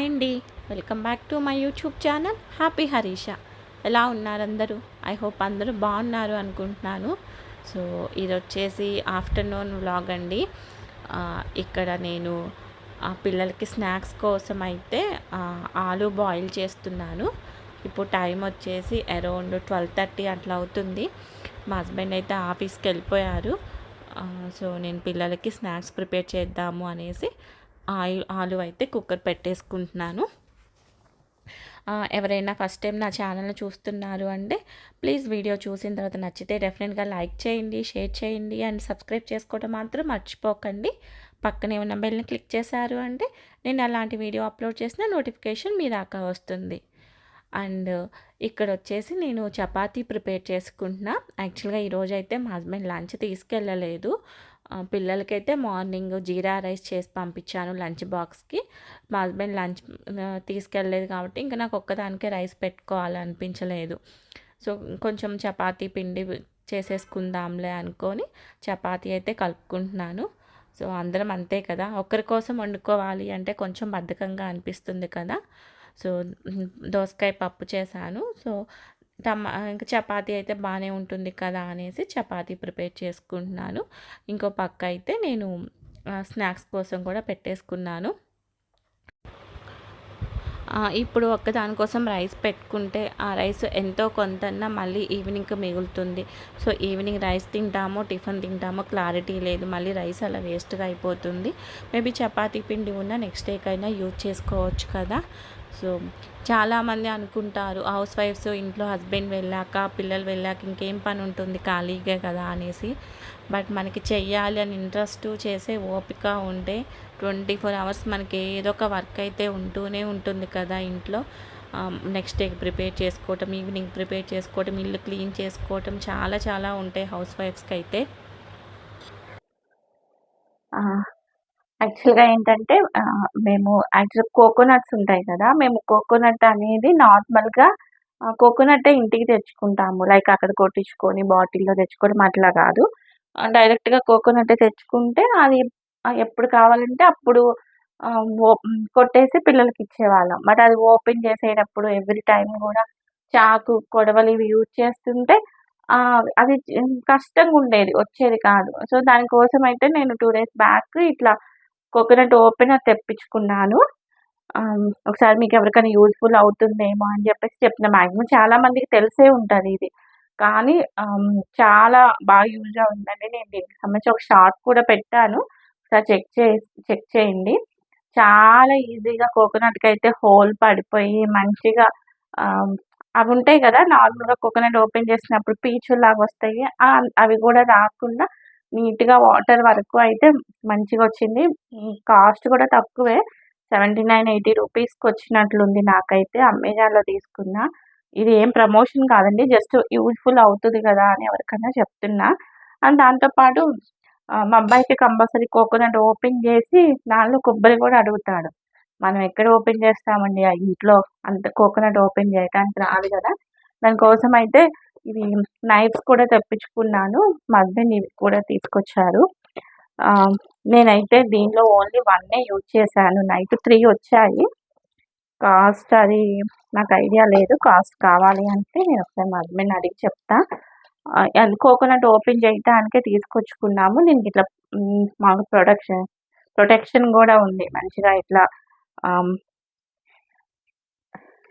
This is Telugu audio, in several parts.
హాయ్ అండి. Welcome back to my YouTube channel happy Harisha. ఎలా ఉన్నారు అందరూ? ఐ హోప్ అందరూ బాగున్నారు అనుకుంటున్నాను. సో ఇది వచ్చేసి ఆఫ్టర్నూన్ వ్లాగ్ అండి. ఇక్కడ నేను పిల్లలకి స్నాక్స్ కోసం అయితే ఆలు బాయిల్ చేస్తున్నాను. ఇప్పుడు టైం వచ్చేసి అరౌండ్ ట్వెల్వ్ థర్టీ అట్లా అవుతుంది. మా హస్బెండ్ అయితే ఆఫీస్కి వెళ్ళిపోయారు. సో నేను పిల్లలకి స్నాక్స్ ప్రిపేర్ చేద్దాము అనేసి ఆయిల్ ఆలు అయితే కుక్కర్ పెట్టేసుకుంటున్నాను. ఎవరైనా ఫస్ట్ టైం నా ఛానల్ని చూస్తున్నారు అంటే ప్లీజ్ వీడియో చూసిన తర్వాత నచ్చితే డెఫినెట్గా లైక్ చేయండి షేర్ చేయండి అండ్ సబ్స్క్రైబ్ చేసుకోవడం మాత్రం మర్చిపోకండి. పక్కనే ఉన్న బెల్ని క్లిక్ చేశారు అంటే నేను అలాంటి వీడియో అప్లోడ్ చేసిన నోటిఫికేషన్ మీ దాకా వస్తుంది. అండ్ ఇక్కడ వచ్చేసి నేను చపాతీ ప్రిపేర్ చేసుకుంటున్నా. యాక్చువల్గా ఈరోజు అయితే మా హస్బెండ్ లంచ్ తీసుకెళ్ళలేదు. పిల్లలకైతే మార్నింగ్ జీరా రైస్ చేసి పంపించాను లంచ్ బాక్స్కి. మా హస్బెండ్ లంచ్ తీసుకెళ్ళలేదు కాబట్టి ఇంకా నాకు ఒక్కదానికే రైస్ పెట్టుకోవాలనిపించలేదు. సో కొంచెం చపాతీ పిండి చేసేసుకుందాంలే అనుకొని చపాతీ అయితే కలుపుకుంటున్నాను. సో అందరం అంతే కదా. ఒకరి కోసం వండుకోవాలి అంటే కొంచెం బద్ధకంగా అనిపిస్తుంది కదా. సో దోసకాయ పప్పు చేశాను. సో టమా ఇంకా చపాతీ అయితే బాగానే ఉంటుంది కదా అనేసి చపాతీ ప్రిపేర్ చేసుకుంటున్నాను. ఇంకో పక్క అయితే నేను స్నాక్స్ కోసం కూడా పెట్టేసుకున్నాను. ఇప్పుడు ఒక్క దానికోసం రైస్ పెట్టుకుంటే ఆ రైస్ ఎంతో కొంతన్నా మళ్ళీ ఈవినింగ్కి మిగులుతుంది. సో ఈవినింగ్ రైస్ తింటామో టిఫిన్ తింటామో క్లారిటీ లేదు. మళ్ళీ రైస్ అలా వేస్ట్గా అయిపోతుంది. మేబీ చపాతీ పిండి ఉన్న నెక్స్ట్ డేకైనా యూజ్ చేసుకోవచ్చు కదా. సో చాలామంది అనుకుంటారు హౌస్ వైఫ్స్ ఇంట్లో హస్బెండ్ వెళ్ళాక పిల్లలు వెళ్ళాక ఇంకేం పని ఉంటుంది? ఖాళీగా కదా అనేసి. బట్ మనకి చెయ్యాలి అని ఇంట్రెస్ట్ చేసే ఓపిక ఉంటే ట్వంటీ ఫోర్ అవర్స్ మనకి ఏదో ఒక వర్క్ అయితే ఉంటూనే ఉంటుంది కదా ఇంట్లో. నెక్స్ట్ డే ప్రిపేర్ చేసుకోవటం ఈవినింగ్ ప్రిపేర్ చేసుకోవటం ఇల్లు క్లీన్ చేసుకోవటం చాలా చాలా ఉంటాయి హౌస్ వైఫ్స్కి అయితే. యాక్చువల్గా ఏంటంటే మేము యాక్చువల్ కోకోనట్స్ ఉంటాయి కదా మేము కోకోనట్ అనేది నార్మల్గా కోకోనట్ ఇంటికి తెచ్చుకుంటాము. లైక్ అక్కడ కొట్టించుకొని బాటిల్లో తెచ్చుకోవడం అట్లా కాదు. డైరెక్ట్గా కోకోనట్ తెచ్చుకుంటే అది ఎప్పుడు కావాలంటే అప్పుడు కొట్టేసి పిల్లలకి ఇచ్చేవాళ్ళం. బట్ అది ఓపెన్ చేసేటప్పుడు ఎవ్రీ టైం కూడా చాకు కొడవలు ఇవి యూజ్ చేస్తుంటే అది కష్టంగా ఉండేది వచ్చేది కాదు. సో దానికోసం అయితే నేను టూ డేస్ బ్యాక్ ఇట్లా కోకోనట్ ఓపెనర్ తెప్పించుకున్నాను. ఒకసారి మీకు ఎవరికైనా యూజ్ఫుల్ అవుతుందేమో అని చెప్పేసి చెప్పిన మ్యాక్సిమం చాలా మందికి తెలిసే ఉంటుంది ఇది. కానీ చాలా బాగా యూజ్ అవుతుందండి. నేను దీనికి సంబంధించి ఒక షార్ట్ కూడా పెట్టాను. ఒకసారి చెక్ చే చెక్ చేయండి. చాలా ఈజీగా కోకోనట్కి అయితే హోల్ పడిపోయి మంచిగా అవి ఉంటాయి కదా నార్మల్గా కోకోనట్ ఓపెన్ చేసినప్పుడు పీచులు లాగా వస్తాయి అవి కూడా రాకుండా నీట్గా వాటర్ వరకు అయితే మంచిగా వచ్చింది కాస్ట్ కూడా తక్కువే. సెవెంటీ నైన్ ఎయిటీ రూపీస్కి వచ్చినట్లుంది నాకైతే అమెజాన్లో తీసుకున్నా. ఇది ఏం ప్రమోషన్ కాదండి జస్ట్ యూజ్ఫుల్ అవుతుంది కదా అని ఎవరికైనా చెప్తున్నా. అండ్ దాంతోపాటు మా అబ్బాయికి కంపల్సరీ కోకోనట్ ఓపెన్ చేసి దానిలో కొబ్బరి కూడా అడుగుతాడు. మనం ఎక్కడ ఓపెన్ చేస్తామండి? ఆ ఇంట్లో అంత కోకోనట్ ఓపెన్ చేయడానికి రాదు కదా. దానికోసం అయితే ఇవి నైఫ్స్ కూడా తెప్పించుకున్నాను. మా హస్బెండ్ ఇవి కూడా తీసుకొచ్చారు. నేనైతే దీనిలో ఓన్లీ వన్నే యూజ్ చేశాను. నైట్ త్రీ వచ్చాయి. కాస్ట్ అది నాకు ఐడియా లేదు. కాస్ట్ కావాలి అంటే నేను ఒకసారి మా హస్బెండ్ అడిగి చెప్తా. కోకోనట్ ఓపెన్ చేయటానికే తీసుకొచ్చుకున్నాము. నేను ఇట్లా మాకు ప్రొడక్షన్ ప్రొటెక్షన్ కూడా ఉంది. మంచిగా ఇట్లా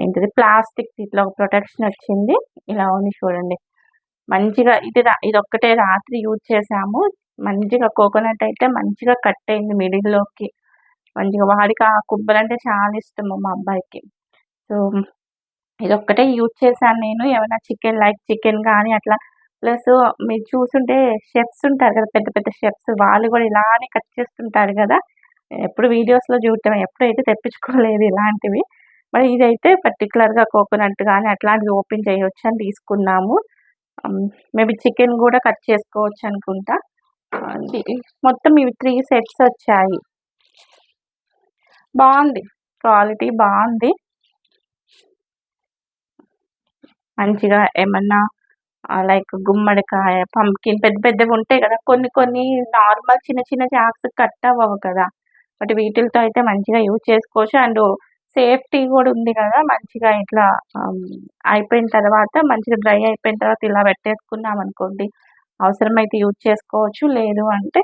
ఏంటిది? ప్లాస్టిక్ ఇట్లా ఒక ప్రొటెక్షన్ వచ్చింది. ఇలా ఉంది చూడండి. మంచిగా ఇది రా- ఇది ఒక్కటే రాత్రి యూజ్ చేసాము మంచిగా కోకోనట్ అయితే మంచిగా కట్ అయింది మిడిల్లోకి. మంచిగా వాడికి ఆ కొబ్బరి అంటే చాలా ఇష్టము మా అబ్బాయికి. సో ఇది ఒక్కటే యూజ్ చేశాను నేను. ఏమైనా చికెన్ లైక్ చికెన్ కానీ అట్లా. ప్లస్ మీరు చూసుంటే షెఫ్స్ ఉంటారు కదా పెద్ద పెద్ద షెఫ్స్. వాళ్ళు కూడా ఇలానే కట్ చేస్తుంటారు కదా. ఎప్పుడు వీడియోస్లో చూడటం ఎప్పుడైతే తెప్పించుకోలేదు ఇలాంటివి. మరి ఇదైతే పర్టికులర్గా కోకోనట్ కానీ అట్లాంటివి ఓపెన్ చేయొచ్చు అని తీసుకున్నాము. మేబీ చికెన్ కూడా కట్ చేసుకోవచ్చు అనుకుంటా. మొత్తం ఇవి త్రీ సెట్స్ వచ్చాయి. బాగుంది. క్వాలిటీ బాగుంది. మంచిగా ఏమన్నా లైక్ గుమ్మడికాయ పంకిన్ పెద్ద పెద్దవి ఉంటాయి కదా కొన్ని కొన్ని నార్మల్ చిన్న చిన్న జాక్స్ కట్ అవ్వవు కదా. బట్ వీటితో అయితే మంచిగా యూజ్ చేసుకోవచ్చు. అండ్ సేఫ్టీ కూడా ఉంది కదా మంచిగా ఇట్లా అయిపోయిన తర్వాత మంచిగా డ్రై అయిపోయిన తర్వాత ఇలా పెట్టేసుకున్నాం అనుకోండి. అవసరమైతే యూజ్ చేసుకోవచ్చు లేదు అంటే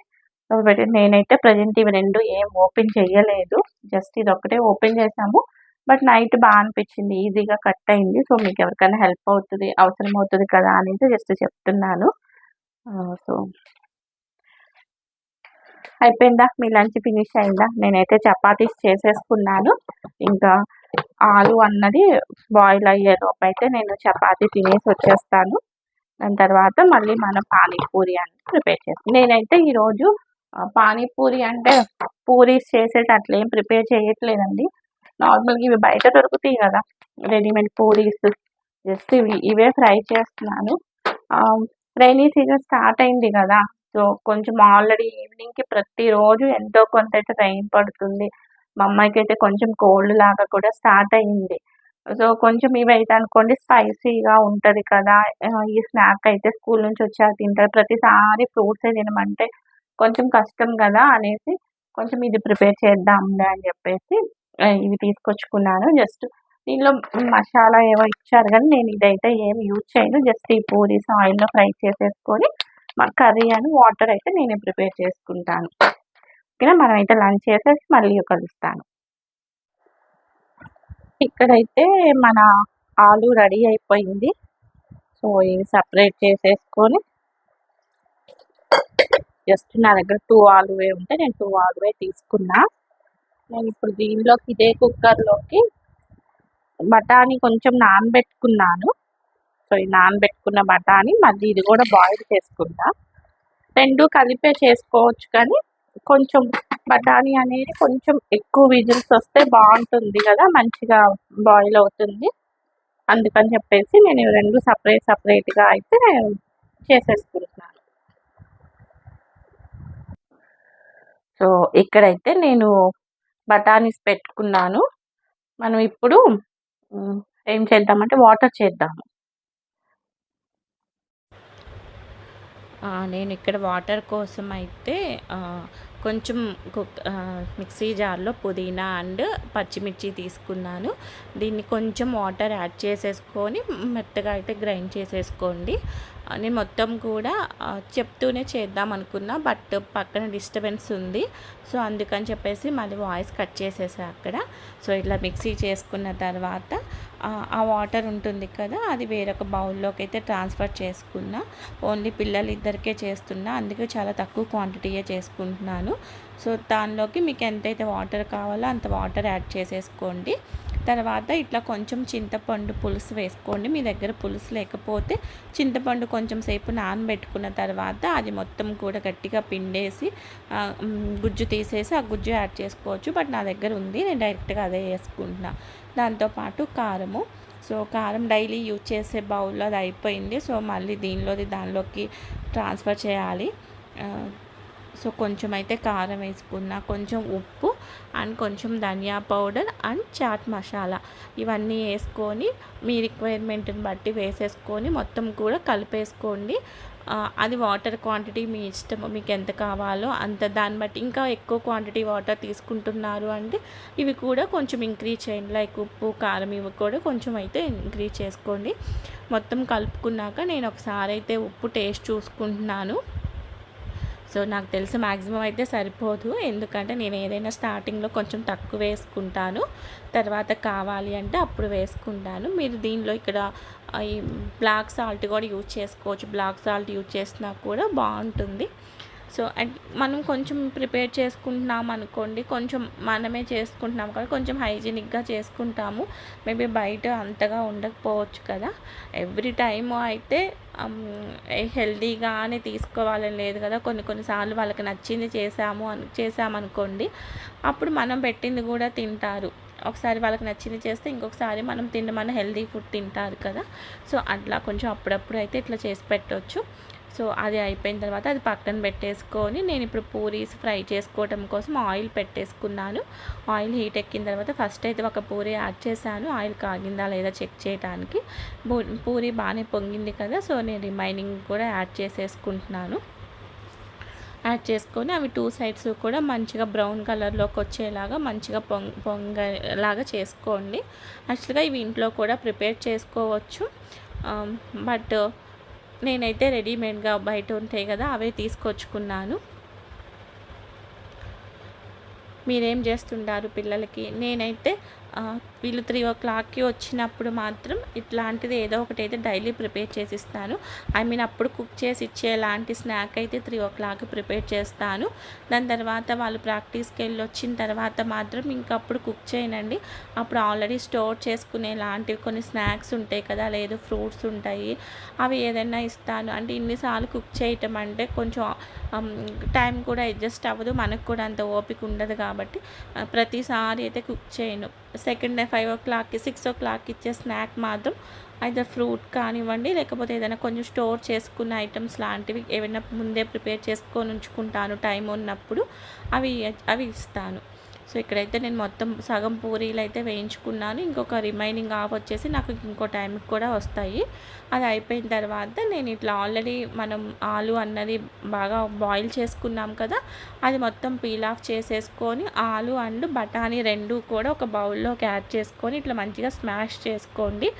నేనైతే ప్రజెంట్ ఇవి రెండు ఏం ఓపెన్ చేయలేదు జస్ట్ ఇది ఒకటే ఓపెన్ చేసాము. బట్ నైట్ బాగా అనిపించింది ఈజీగా కట్ అయింది. సో మీకు ఎవరికైనా హెల్ప్ అవుతుంది అవసరం అవుతుంది కదా అనేసి జస్ట్ చెప్తున్నాను. సో అయిపోయిందా? మీ లంచ్ ఫినిష్ అయిందా? నేనైతే చపాతీస్ చేసేసుకున్నాను. ఇంకా ఆలు అన్నది బాయిల్ అయ్యే లోపు అయితే నేను చపాతీ తినేసి వచ్చేస్తాను. దాని తర్వాత మళ్ళీ మనం పానీపూరి అనేది ప్రిపేర్ చేస్తాం. నేనైతే ఈరోజు పానీపూరి అంటే పూరీస్ చేసేసి ఏం ప్రిపేర్ చేయట్లేదండి. నార్మల్గా ఇవి బయట దొరుకుతాయి కదా రెడీమేడ్ పూరీస్. జస్ట్ ఇవి ఇవే ఫ్రై చేస్తున్నాను. రైనీ సీజన్ స్టార్ట్ అయింది కదా సో కొంచెం ఆల్రెడీ ఈవినింగ్కి ప్రతిరోజు ఎంతో కొంత అయితే రైన్ పడుతుంది. మా అమ్మాయికి అయితే కొంచెం కోల్డ్ లాగా కూడా స్టార్ట్ అయింది. సో కొంచెం ఇవైతే అనుకోండి స్పైసీగా ఉంటుంది కదా. ఈ స్నాక్ అయితే స్కూల్ నుంచి వచ్చాక తింటారు. ప్రతిసారి ఫ్రూట్స్ తినమంటే కొంచెం కష్టం కదా అనేసి కొంచెం ఇది ప్రిపేర్ చేద్దాంలే అని చెప్పేసి ఇవి తీసుకొచ్చుకున్నాను. జస్ట్ దీనిలో మసాలా ఏవో ఇచ్చారు కానీ నేను ఇదైతే ఏమి యూజ్ చేయను. జస్ట్ ఈ పూరీస్ ఆయిల్లో ఫ్రై చేసేసుకొని మా కర్రీ అని వాటర్ అయితే నేనే ప్రిపేర్ చేసుకుంటాను. ఓకేనా? మనం అయితే లంచ్ చేసేసి మళ్ళీ కలుస్తాను. ఇక్కడైతే మన ఆలు రెడీ అయిపోయింది. సో ఇవి సపరేట్ చేసేసుకొని జస్ట్ నా దగ్గర టూ ఆలువే ఉంటే నేను టూ ఆలువే తీసుకున్నా. నేను ఇప్పుడు దీనిలోకి ఇదే కుక్కర్లోకి బఠానీ కొంచెం నానబెట్టుకున్నాను. సో ఈ నానబెట్టుకున్న బఠానీ మళ్ళీ ఇది కూడా బాయిల్ చేసుకుంటా. రెండు కలిపే చేసుకోవచ్చు కానీ కొంచెం బఠానీ అనేది కొంచెం ఎక్కువ విజిల్స్ వస్తే బాగుంటుంది కదా మంచిగా బాయిల్ అవుతుంది. అందుకని చెప్పేసి నేను రెండు సపరేట్ సపరేట్గా అయితే చేసేసుకుంటున్నాను. సో ఇక్కడైతే నేను బఠానీస్ పెట్టుకున్నాను. మనం ఇప్పుడు ఏం చేద్దామంటే వాటర్ చేద్దాము. నేను ఇక్కడ వాటర్ కోసం అయితే కొంచెం కుక్ మిక్సీ జార్లో పుదీనా అండ్ పచ్చిమిర్చి తీసుకున్నాను. దీన్ని కొంచెం వాటర్ యాడ్ చేసేసుకొని మెత్తగా అయితే గ్రైండ్ చేసేసుకోండి. అని నేను మొత్తం కూడా చెప్తూనే చేద్దాం అనుకున్నా. బట్ పక్కన డిస్టర్బెన్స్ ఉంది. సో అందుకని చెప్పేసి మళ్ళీ వాయిస్ కట్ చేసేసా అక్కడ. సో ఇట్లా మిక్సీ చేసుకున్న తర్వాత ఆ, ఆ వాటర్ ఉంటుంది కదా అది వేరొక బౌల్లోకి అయితే ట్రాన్స్ఫర్ చేసుకున్నా. ఓన్లీ పిల్లలు ఇద్దరికే చేస్తున్నా. అందుకే చాలా తక్కువ క్వాంటిటీయే చేసుకుంటున్నాను. సో దానిలోకి మీకు ఎంతైతే వాటర్ కావాలో అంత వాటర్ యాడ్ చేసేసుకోండి. తర్వాత ఇట్లా కొంచెం చింతపండు పులుసు వేసుకోండి. మీ దగ్గర పులుసు లేకపోతే చింతపండు కొంచెం సేపు నానబెట్టుకున్న తర్వాత అది మొత్తం కూడా గట్టిగా పిండేసి గుజ్జు తీసేసి ఆ గుజ్జు యాడ్ చేసుకోవచ్చు. బట్ నా దగ్గర ఉంది. నేను డైరెక్ట్గా అదే వేసుకుంటున్నా. దాంతోపాటు కారము. సో కారం డైలీ యూజ్ చేసే బౌల్లో అది అయిపోయింది. సో మళ్ళీ దీనిలోది దానిలోకి ట్రాన్స్ఫర్ చేయాలి. సో కొంచెం అయితే కారం వేసుకున్నా కొంచెం ఉప్పు అండ్ కొంచెం ధనియా పౌడర్ అండ్ చాట్ మసాలా. ఇవన్నీ వేసుకొని మీ రిక్వైర్మెంట్ని బట్టి వేసేసుకొని మొత్తం కూడా కలిపేసుకోండి. అది వాటర్ క్వాంటిటీ మీ ఇష్టం మీకు ఎంత కావాలో అంత. దాన్ని బట్టి ఇంకా ఎక్కువ క్వాంటిటీ వాటర్ తీసుకుంటున్నారు అంటే ఇవి కూడా కొంచెం ఇంక్రీజ్ చేయండి. లైక్ ఉప్పు కారం ఇవి కూడా కొంచెం అయితే ఇంక్రీజ్ చేసుకోండి. మొత్తం కలుపుకున్నాక నేను ఒకసారి అయితే ఉప్పు టేస్ట్ చూసుకుంటున్నాను. సో నాకు తెలిసి మ్యాక్సిమం అయితే సరిపోదు. ఎందుకంటే నేను ఏదైనా స్టార్టింగ్లో కొంచెం తక్కువ వేసుకుంటాను. తర్వాత కావాలి అంటే అప్పుడు వేసుకుంటాను. మీరు దీనిలో ఇక్కడ ఈ బ్లాక్ సాల్ట్ కూడా యూజ్ చేసుకోవచ్చు. బ్లాక్ సాల్ట్ యూజ్ చేసినా కూడా బాగుంటుంది. సో అండ్ మనం కొంచెం ప్రిపేర్ చేసుకుంటున్నాం అనుకోండి కొంచెం మనమే చేసుకుంటున్నాం కదా కొంచెం హైజీనిక్గా చేసుకుంటాము. మేబీ బయట అంతగా ఉండకపోవచ్చు కదా. ఎవ్రీ టైము అయితే హెల్దీగానే తీసుకోవాలని లేదు కదా. కొన్ని కొన్నిసార్లు వాళ్ళకి నచ్చింది చేసాము అని చేసామనుకోండి అప్పుడు మనం పెట్టింది కూడా తింటారు. ఒకసారి వాళ్ళకి నచ్చింది చేస్తే ఇంకొకసారి మనం తినమని హెల్దీ ఫుడ్ తింటారు కదా. సో అట్లా కొంచెం అప్పుడప్పుడు అయితే ఇట్లా చేసి పెట్టవచ్చు సో అది అయిపోయిన తర్వాత అది పక్కన పెట్టేసుకొని నేను ఇప్పుడు పూరీస్ ఫ్రై చేసుకోవటం కోసం ఆయిల్ పెట్టేసుకున్నాను. ఆయిల్ హీట్ ఎక్కిన తర్వాత ఫస్ట్ అయితే ఒక పూరి యాడ్ చేశాను. ఆయిల్ కాగిందా లేదా చెక్ చేయడానికి పూరీ పూరి బాగానే పొంగింది కదా సో నేను రిమైనింగ్ కూడా యాడ్ చేసేసుకుంటున్నాను. యాడ్ చేసుకొని అవి టూ సైడ్స్ కూడా మంచిగా బ్రౌన్ కలర్లోకి వచ్చేలాగా మంచిగా పొంగ పొంగలాగా చేసుకోండి. యాక్చువల్గా ఇవి ఇంట్లో కూడా ప్రిపేర్ చేసుకోవచ్చు. బట్ నేనైతే రెడీమేడ్గా బయట ఉంటాయి కదా అవే తీసుకొచ్చుకున్నాను. మీరేం చేస్తుంటారు పిల్లలకి? నేనైతే వీళ్ళు త్రీ ఓ క్లాక్కి వచ్చినప్పుడు మాత్రం ఇట్లాంటిది ఏదో ఒకటి అయితే డైలీ ప్రిపేర్ చేసి ఇస్తాను ఐ మీన్ అప్పుడు కుక్ చేసి ఇచ్చే లాంటి స్నాక్ అయితే త్రీ ఓ క్లాక్ ప్రిపేర్ చేస్తాను. దాని తర్వాత వాళ్ళు ప్రాక్టీస్కి వెళ్ళి వచ్చిన తర్వాత మాత్రం ఇంకప్పుడు కుక్ చేయనండి. అప్పుడు ఆల్రెడీ స్టోర్ చేసుకునే లాంటివి కొన్ని స్నాక్స్ ఉంటాయి కదా లేదు ఫ్రూట్స్ ఉంటాయి. అవి ఏదైనా ఇస్తాను. అంటే ఇన్నిసార్లు కుక్ చేయటం అంటే కొంచెం టైం కూడా అడ్జస్ట్ అవ్వదు. మనకు కూడా అంత ఓపిక ఉండదు కాబట్టి ప్రతిసారి అయితే కుక్ చేయను. సెకండ్ ఫైవ్ ఓ క్లాక్కి సిక్స్ ఓ క్లాక్కి ఇచ్చే స్నాక్ మాత్రం అయితే ఫ్రూట్ కానివ్వండి లేకపోతే ఏదైనా కొంచెం స్టోర్ చేసుకున్న ఐటమ్స్ లాంటివి ఏమైనా ముందే ప్రిపేర్ చేసుకొని ఉంచుకుంటాను టైం ఉన్నప్పుడు అవి అవి ఇస్తాను. సో ఇక్కడైతే నేను మొత్తం సగం పూరీలు అయితే వేయించుకున్నాను. ఇంకొక రిమైనింగ్ ఆఫ్ వచ్చేసి నాకు ఇంకో టైంకి కూడా వస్తాయి. అది అయిపోయిన తర్వాత నేను ఇట్లా ఆల్రెడీ మనం ఆలు అన్నది బాగా బాయిల్ చేసుకున్నాం కదా అది మొత్తం పీల్ ఆఫ్ చేసేసుకొని ఆలు అండ్ బఠానీ రెండు కూడా ఒక బౌల్లోకి యాడ్ చేసుకొని ఇట్లా మంచిగా స్మాష్ చేసుకోండి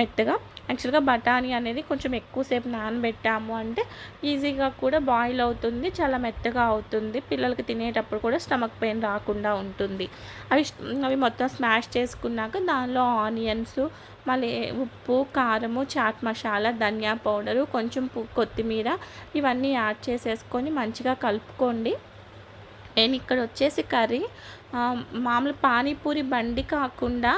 మెత్తగా. యాక్చువల్గా బఠానీ అనేది కొంచెం ఎక్కువసేపు నానబెట్టాము అంటే ఈజీగా కూడా బాయిల్ అవుతుంది చాలా మెత్తగా అవుతుంది. పిల్లలకి తినేటప్పుడు కూడా స్టమక్ పెయిన్ రాకుండా ఉంటుంది. ఉంటుంది. అవి అవి మొత్తం స్మాష్ చేసుకున్నాక దానిలో ఆనియన్స్ మళ్ళీ ఉప్పు కారము చాట్ మసాలా ధనియా పౌడరు కొంచెం కొత్తిమీర ఇవన్నీ యాడ్ చేసేసుకొని మంచిగా కలుపుకోండి. నేను ఇక్కడ వచ్చేసి కర్రీ మామూలు పానీపూరి బండి కాకుండా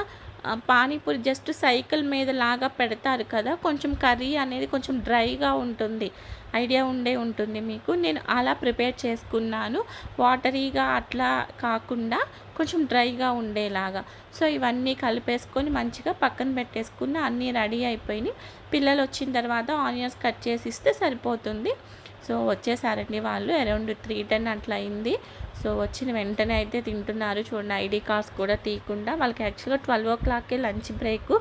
పానీపూరి జస్ట్ సైకిల్ మీద లాగా పెడతారు కదా కొంచెం కర్రీ అనేది కొంచెం డ్రైగా ఉంటుంది. ఐడియా ఉండే ఉంటుంది మీకు. నేను అలా ప్రిపేర్ చేసుకున్నాను. వాటరీగా అట్లా కాకుండా కొంచెం డ్రైగా ఉండేలాగా. సో ఇవన్నీ కలిపేసుకొని మంచిగా పక్కన పెట్టేసుకున్న అన్నీ రెడీ అయిపోయినాయి. పిల్లలు వచ్చిన తర్వాత ఆనియన్స్ కట్ చేసి ఇస్తే సరిపోతుంది. సో వచ్చేసారండి వాళ్ళు. అరౌండ్ త్రీ టెన్ అట్లా అయింది. సో వచ్చిన వెంటనే అయితే తింటున్నారు. చూడండి ఐడి కార్డ్స్ కూడా తీయకుండా. వాళ్ళకి యాక్చువల్గా ట్వెల్వ్ ఓ క్లాకే lunch break.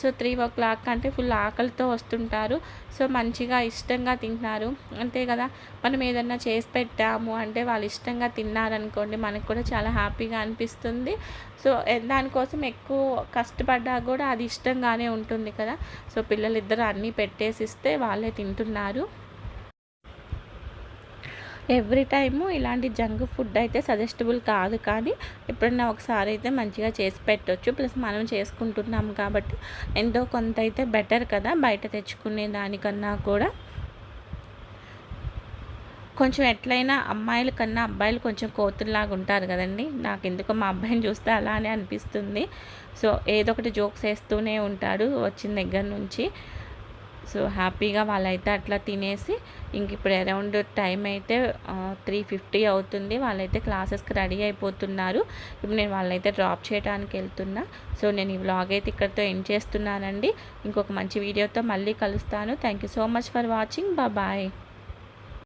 So three o'clock అంటే ఫుల్ ఆకలితో వస్తుంటారు. సో మంచిగా ఇష్టంగా తింటున్నారు. అంతే కదా. మనం ఏదన్నా చేసి పెట్టాము అంటే వాళ్ళు ఇష్టంగా తిన్నారనుకోండి మనకు కూడా చాలా హ్యాపీగా అనిపిస్తుంది. సో దానికోసం ఎక్కువ కష్టపడ్డా కూడా అది ఇష్టంగానే ఉంటుంది కదా. సో పిల్లలిద్దరూ అన్నీ పెట్టేసి ఇస్తే వాళ్ళే తింటున్నారు. ఎవ్రీ టైము ఇలాంటి జంక్ ఫుడ్ అయితే సజెస్టబుల్ కాదు కానీ ఎప్పుడన్నా ఒకసారి అయితే మంచిగా చేసి పెట్టవచ్చు ప్లస్ మనం చేసుకుంటున్నాం కాబట్టి ఎంతో కొంత అయితే బెటర్ కదా బయట తెచ్చుకునే దానికన్నా కూడా. కొంచెం ఎట్లయినా అమ్మాయిల కన్నా అబ్బాయిలు కొంచెం కోతుల్లాగా ఉంటారు కదండి. నాకు ఎందుకో మా అబ్బాయిని చూస్తే అలానే అనిపిస్తుంది. సో ఏదో ఒకటి జోక్స్ వేస్తూనే ఉంటాడు వచ్చిన దగ్గర నుంచి. సో హ్యాపీగా వాళ్ళైతే అట్లా తినేసి ఇంక ఇప్పుడు అరౌండ్ టైం అయితే త్రీ ఫిఫ్టీ అవుతుంది. వాళ్ళైతే క్లాసెస్కి రెడీ అయిపోతున్నారు. ఇప్పుడు నేను వాళ్ళైతే డ్రాప్ చేయడానికి వెళ్తున్నా. సో నేను ఈ వ్లాగ్ అయితే ఇక్కడితో ఎండ్ చేస్తున్నానండి. ఇంకొక మంచి వీడియోతో మళ్ళీ కలుస్తాను. Thank you so much for watching. Bye.